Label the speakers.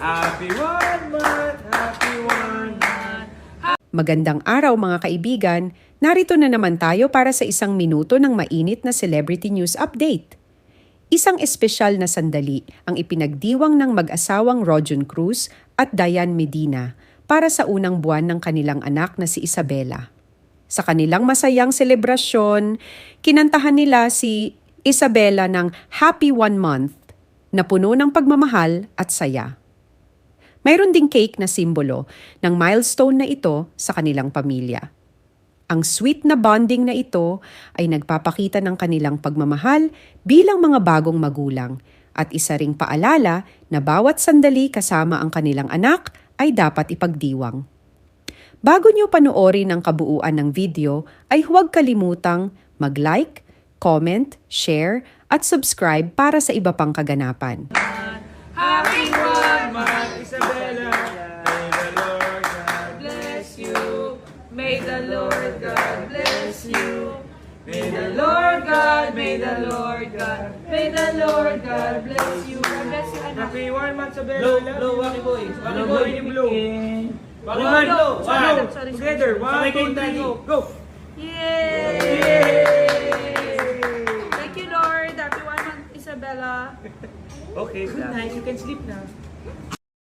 Speaker 1: Happy one month, happy one month.
Speaker 2: Magandang araw mga kaibigan, narito na naman tayo para sa isang minuto ng mainit na celebrity news update. Isang espesyal na sandali ang ipinagdiwang ng mag-asawang Rojon Cruz at Diane Medina para sa unang buwan ng kanilang anak na si Isabela. Sa kanilang masayang selebrasyon, kinantahan nila si Isabela ng Happy One Month na puno ng pagmamahal at saya. Mayroon ding cake na simbolo ng milestone na ito sa kanilang pamilya. Ang sweet na bonding na ito ay nagpapakita ng kanilang pagmamahal bilang mga bagong magulang at isa ring paalala na bawat sandali kasama ang kanilang anak ay dapat ipagdiwang. Bago niyo panoorin ang kabuuan ng video ay huwag kalimutang mag-like, comment, share at subscribe para sa iba pang kaganapan.
Speaker 1: Happy month, Isabella. May the Lord God bless you. May the Lord God bless you. May the Lord God, may the Lord God, may the Lord God bless you. Bless you. Happy one month, Isabella.
Speaker 3: Blow, blow, Waki Boy.
Speaker 1: Waki Boy, Boy,
Speaker 3: Blow,
Speaker 1: One, two, together. One, two, three, go. Go.
Speaker 4: Yay! Thank you, Lord. Happy one month, Isabella.
Speaker 1: Okay, good night. You can sleep now.